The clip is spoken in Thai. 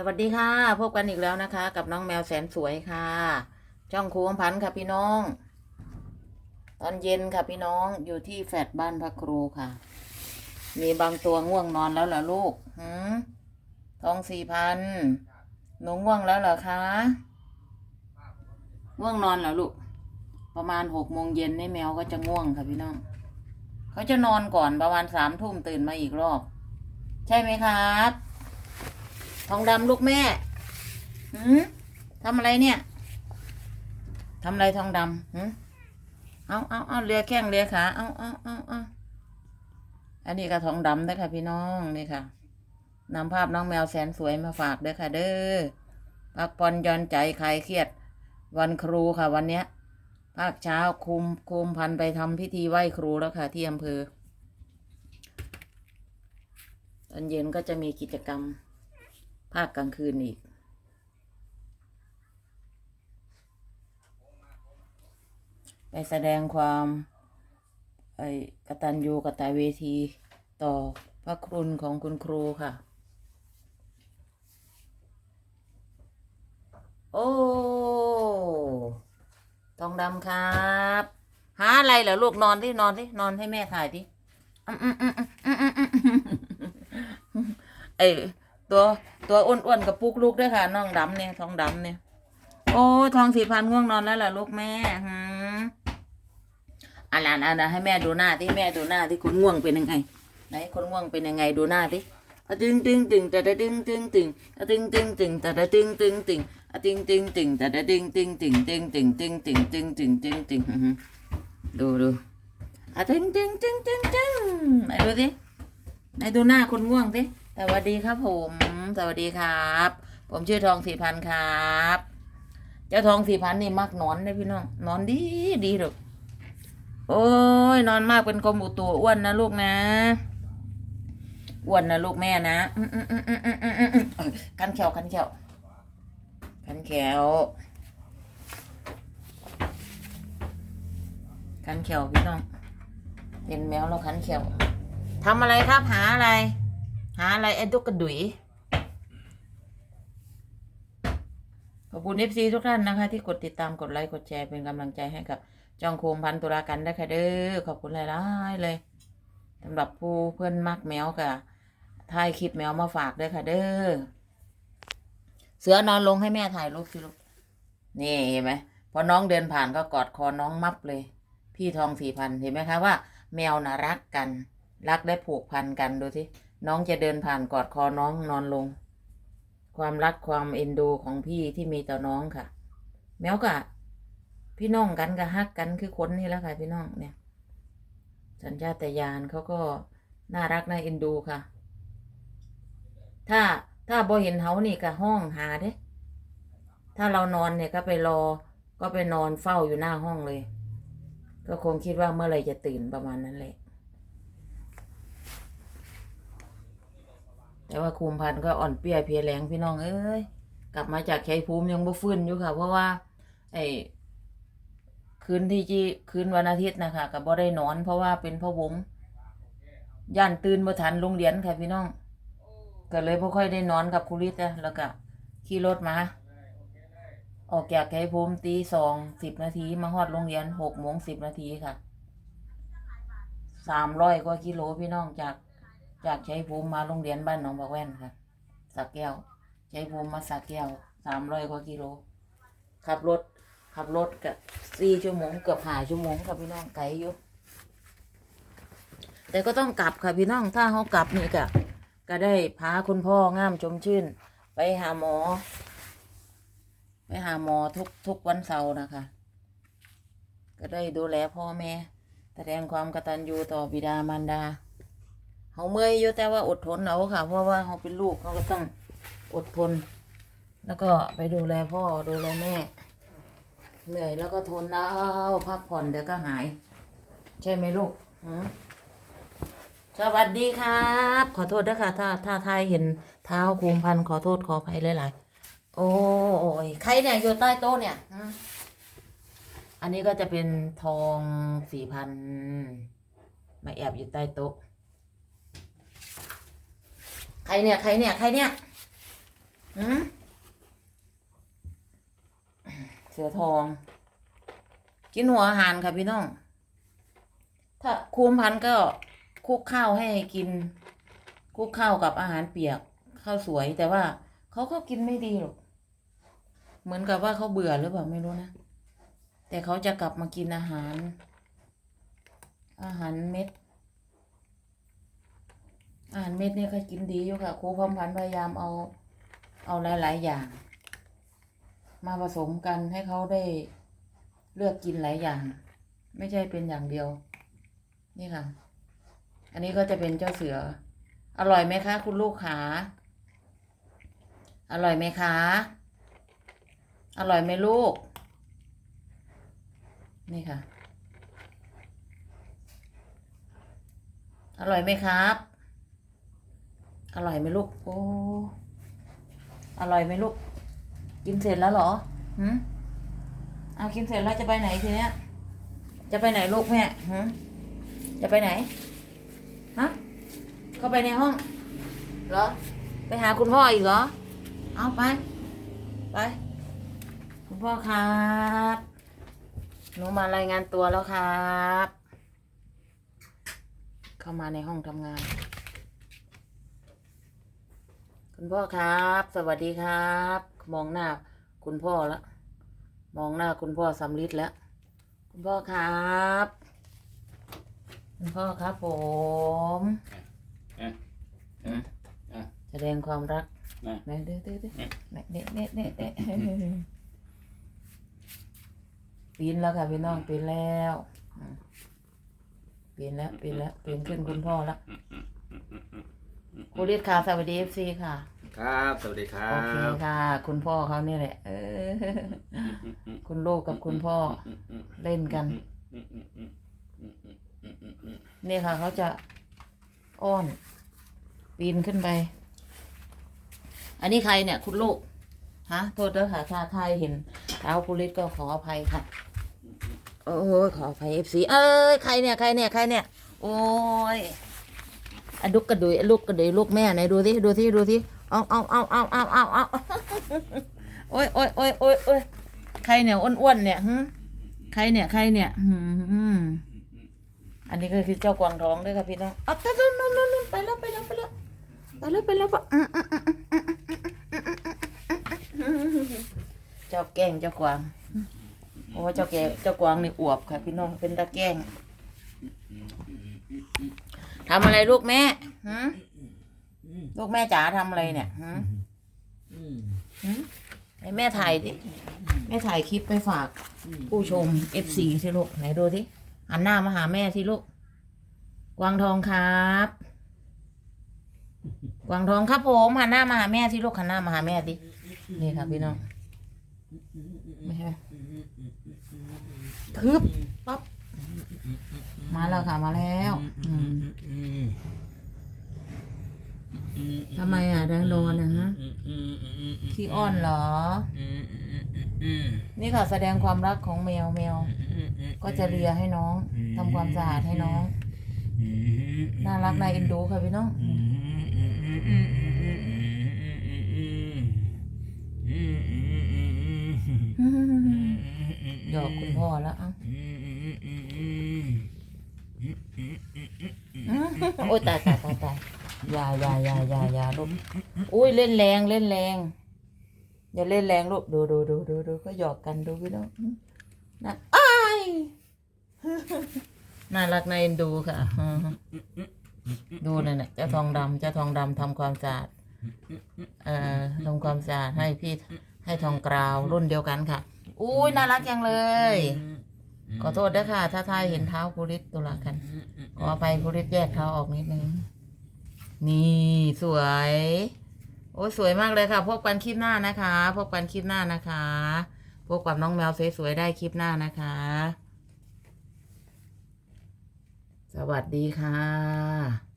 สวัสดีค่ะ พบกันอีกแล้วนะคะ กับน้องแมวแสนสวยค่ะ ช่องครูอมพันธ์ค่ะพี่น้อง ตอนเย็นค่ะพี่น้องอยู่ที่แฟลตบ้านพักครูค่ะ มีบางตัวง่วงนอนแล้วเหรอลูกหืมทองสี่พันหนูง่วงแล้วเหรอคะง่วงนอนเหรอลูก ประมาณหกโมงเย็นนี่แมวก็จะง่วงค่ะพี่น้อง เขาจะนอนก่อนประมาณสามทุ่มตื่นมาอีกรอบ ใช่ไหมครับ ทองดำลูกแม่หืมทำอะไรเนี่ยทำอะไรทองดำหืมเอาเอาเอาเลียแข้งเลียขาเอาเอาเอาเอาอันนี้ก็ทองดำเด้ค่ะ พี่น้องนี่ค่ะนำภาพน้องแมวแสนสวยมาฝากด้อค่ะ เด้อพักผ่อนย่อนใจคลายเครียด วันครูค่ะ วันเนี้ยภาคเช้าคุมคุมพันไปทำพิธีไหว้ครูแล้วค่ะ ที่อำเภอตอนเย็นก็จะมีกิจกรรม ภาคกลางคืนอีก ไปแสดงความไอกตัญญูกตเวทีต่อพระครุณของคุณครูค่ะ โอ้ทองดำครับ หาอะไรเหรอลูกนอนที่นอนที่นอนให้แม่ถ่ายดิไอ ตัวตัวอ้วนๆกับปุกลูกด้วยค่ะน้องดำเนี่ยทองดำเนี่ย โอ้ทองสีพันง่วงนอนแล้วเหรอลูกแม่หืมอะไรนอะไรให้แม่ดูหน้าที่แม่ดูหน้าที่คนง่วงเป็นยังไงไหนคนง่วงเป็นยังไงดูหน้าที่อะตึงตึงตึงแต่ตึงตึงตึงอะตึงตึงตึงแต่ตึงตึงตึงอะตึงตึงตึงแต่ตึงตึงตึงตึงตึงตึงตึงตึงตึงตึงตึงดูดูอะตึงตึงตึงตึงตึงไหนดูสิไหนดูหน้าคนง่วงสิ สวัสดีครับผม สวัสดีครับ ผมชื่อทองสี่พันครับ เจ้าทองสี่พันนี่มักนอนเลยพี่น้องนอนดีดีหรอกโอ้ยนอนมากเป็นกรมตัวอ้วนนะลูกนะอ้วนนะลูกแม่นะคันแขวคันแขวคันแขวคันแขวพี่น้องเป็นแมวเราคันแขวทำอะไรครับหาอะไร หาอะไรไอ้ตุกกระดุยขอบคุณเอฟซีทุกท่านนะคะ ที่กดติดตามกดไลค์กดแชร์เป็นกำลังใจให้กับจองโคมพันตุลากันได้ค่ะเด้อขอบคุณหลายๆเลยสำหรับผู้เพื่อนมักแมวกับถ่ายคลิปแมวมาฝากด้วยค่ะ เด้อเสือนอนลงให้แม่ถ่ายรูปสิลูกนี่เห็นไหมพอน้องเดินผ่านก็กอดคอน้องมับเลย พี่ทองสี่พันเห็นไหมคะว่า แมวน่ะรักกัน รักและผูกพันกันดูสิ น้องจะเดินผ่านกอดคอน้องนอนลง ความรักความเอ็นดูของพี่ที่มีต่อน้องค่ะ แมวกะ พี่น้องกันก็ฮักกันคือคนนี่แล้วค่ะ พี่น้องเนี่ย สัญชาตญาณเขาก็น่ารักน่าเอ็นดูค่ะ ถ้าถ้าบ่เห็นเขานี่ก็ห้องหาเด้ ถ้าเรานอนเนี่ยก็ไปรอ ก็ไปนอนเฝ้าอยู่หน้าห้องเลย ก็คงคิดว่าเมื่อไรจะตื่นประมาณนั้นแหละ แต่ว่าคุมพันธุ์ก็อ่อนเปียเพลียแรงพี่น้องเอ้ยกลับมาจากชัยภูมิยังบ่ฟื้นอยู่ค่ะ เพราะว่า ไอ้คืนที่จีคืนวันอาทิตย์นะคะกับบ่ได้นอน เพราะว่าเป็นพ่อวงย่านตื่นบ่ทันโรงเรียนค่ะพี่น้องก็เลยบ่ค่อยได้นอนกับครูริตนะแล้วก็ขี่รถมา ออกจากชัยภูมิตีสองสิบนาทีมาฮอดโรงเรียนหกโมงสิบนาทีค่ะสามร้อยกว่ากิโลพี่น้องจาก จากชัยภูมิมาโรงเรียนบ้านหนองบักแว่นค่ะสักแก้วชัยภูมิมาสักแก้วสามร้อยกว่ากิโล ขับรถ ขับรถกับสี่ชั่วโมงเกือบห้าชั่วโมงค่ะพี่น้องไกลอยู่ แต่ก็ต้องกลับค่ะพี่น้อง ถ้าเขากลับนี่ก็ก็ได้พาคุณพ่องามชมชื่น ไปหาหมอ ไปหาหมอทุกทุกวันเสาร์นะคะ ก็ได้ดูแลพ่อแม่ แสดงความกตัญญูต่อบิดามารดา เขาเมื่อยอยู่แต่ว่าอดทนเอาค่ะ เพราะว่าเขาเป็นลูกเขาก็ต้องอดทน แล้วก็ไปดูแลพ่อดูแลแม่ เหนื่อยแล้วก็ทนเอาพักผ่อนเดี๋ยวก็หาย ใช่ไหมลูกสวัสดีครับ ขอโทษด้วยค่ะ ถ้าถ้าทายเห็นเท้าคุมพันขอโทษขออภัยหลายๆโอ้ยใครเนี่ยอยู่ใต้โต๊ะเนี่ยอันนี้ก็จะเป็นทองสี่พันมาแอบอยู่ใต้โต๊ะ ใครเนี่ย ใครเนี่ย ใครเนี่ยหหืมเสือทอง กินหัวอาหารค่ะพี่น้อง ถ้าคูมพันก็คุกข้าวให้กิน คุกข้าวกับอาหารเปียกข้าวสวยแต่ว่าเขาก็กินไม่ดีหรอก เหมือนกับว่าเขาเบื่อหรือเปล่าไม่รู้นะ แต่เขาจะกลับมากินอาหาร อาหารเม็ด อาหารเม็ดเนี่ยก็กินดีอยู่ค่ะครูพร้อมพันพยายามเอาเอาหลาย ๆ อย่าง มาผสมกันให้เขาได้เลือกกินหลายอย่าง ไม่ใช่เป็นอย่างเดียว นี่ค่ะ อันนี้ก็จะเป็นเจ้าเสือ อร่อยไหมคะ คุณลูกขาอร่อยไหมคะ อร่อยไหมลูก นี่ค่ะ อร่อยไหมครับ อร่อยไหมลูก โอ้ อร่อยไหมลูก กินเสร็จแล้วเหรอหืมเอากินเสร็จแล้วจะไปไหนทีเนี้ย จะไปไหนลูกแม่หืมจะไปไหน ฮะ เข้าไปในห้อง เหรอ ไปหาคุณพ่ออีกเหรอ เอาไป ไป คุณพ่อครับ หนูมารายงานตัวแล้วครับ เข้ามาในห้องทำงาน คุณพ่อครับ สวัสดีครับ มองหน้า คุณพ่อแล้วมองหน้าคุณพ่อสำลิดแล้ว คุณพ่อครับ คุณพ่อครับผมแสดงความรักนะเด้อเด้อเด้อเด้อเด้อเด้อเด้อปีนแล้วค่ะพี่น้องปีนแล้วปีนแล้วปีนแล้วปีนขึ้นคุณพ่อแล้ว ครูฤทธิ์ค่ะสวัสดีเอฟซีค่ะ ครับ สวัสดีครัโอเคบค่ะ คุณพ่อเขานี่แหละ เออ คุณลูกกับคุณพ่อเล่นกันนี่ค่ะ เขาจะอ้อนปีนขึ้นไป อันนี้ใครเนี่ย คุณลูก ฮะ โทษด้วยค่ะถ้าทายเห็นเท้าคุณฤทธิ์ก็ขออภัยค่ะ โอ้ยขออภัยเอฟซีเอ้ย ใครเนี่ย ใครเนี่ย ใครเนี่ย โอ้ย อะดุกกระดุยลูกกระดุยลูกแม่ไหนดูสิดูสิดูสิเอาเอาเอาเอาเอาเอาเอาโอ้ยโอ้ยโอ้ยโอ้ยโอ้ยใครเนี่ยอ้วนๆเนี่ยหึใครเนี่ยใครเนี่ยหืมอันนี้ก็คือเจ้ากวางทองด้วยค่ะพี่น้องเอาตะนู่นนู่นนู่นไปแล้วไปแล้วไปแล้วไปแล้วไปแล้วปะอืออืออือเจ้าแก้งเจ้ากวางโอ้เจ้าแกเจ้ากวางนี่อวบค่ะ พี่น้องเป็นตาแก้ง ทำอะไรลูกแม่หืมลูกแม่จ๋าทำอะไรเนี่ยหืมหืมให้แม่ถ่ายดิแม่ถ่ายคลิปไปฝาก ผู้ชม FC สิลูกไหนดูสิหันหน้ามาหาแม่สิลูกกวางทองครับกวางทองครับผมหันหน้ามาหาแม่สิลูกหันหน้ามาหาแม่สินี่ครับพี่น้องไม่ใช่ทึบปั๊บ มาแล้วค่ะมาแล้วอืมทำไมอะแดงนอนนะฮะขี้อ้อนเหรอ นี่ค่ะแสดงความรักของแมวแมว ก็จะเลียให้น้องทำความสะอาดให้น้อง น่ารักน่าเอ็นดูค่ะพี่น้องหยอกคุณพ่อแล้วเอ้า โอ้ยตายตายตายตายอย่าอย่าอย่าอย่าอย่าลูกอุ้ยเล่นแรงเล่นแรง อย่าเล่นแรงลูกดูดูดูดูดูก็หยอกกันดูพี่น้องนะอ้ายน่ารักน่าเอ็นดูค่ะดูนั่นแหละเจ้าทองดำเจ้าทองดำทำความสะอาดเอ่อทำความสะอาดให้พี่ให้ทองกราวรุ่นเดียวกันค่ะ อุ้ยน่ารักจังเลย ขอโทษด้วยค่ะ ถ้าทายเห็นเท้าภูริศตุลากัน ขออภัยภูริศแยกเท้าออกนิดนึง นี่สวย โอ้สวยมากเลยค่ะพบกันคลิปหน้านะคะพบกันคลิปหน้านะคะพบกับน้องแมวสวยๆได้คลิปหน้านะคะ สวัสดีค่ะ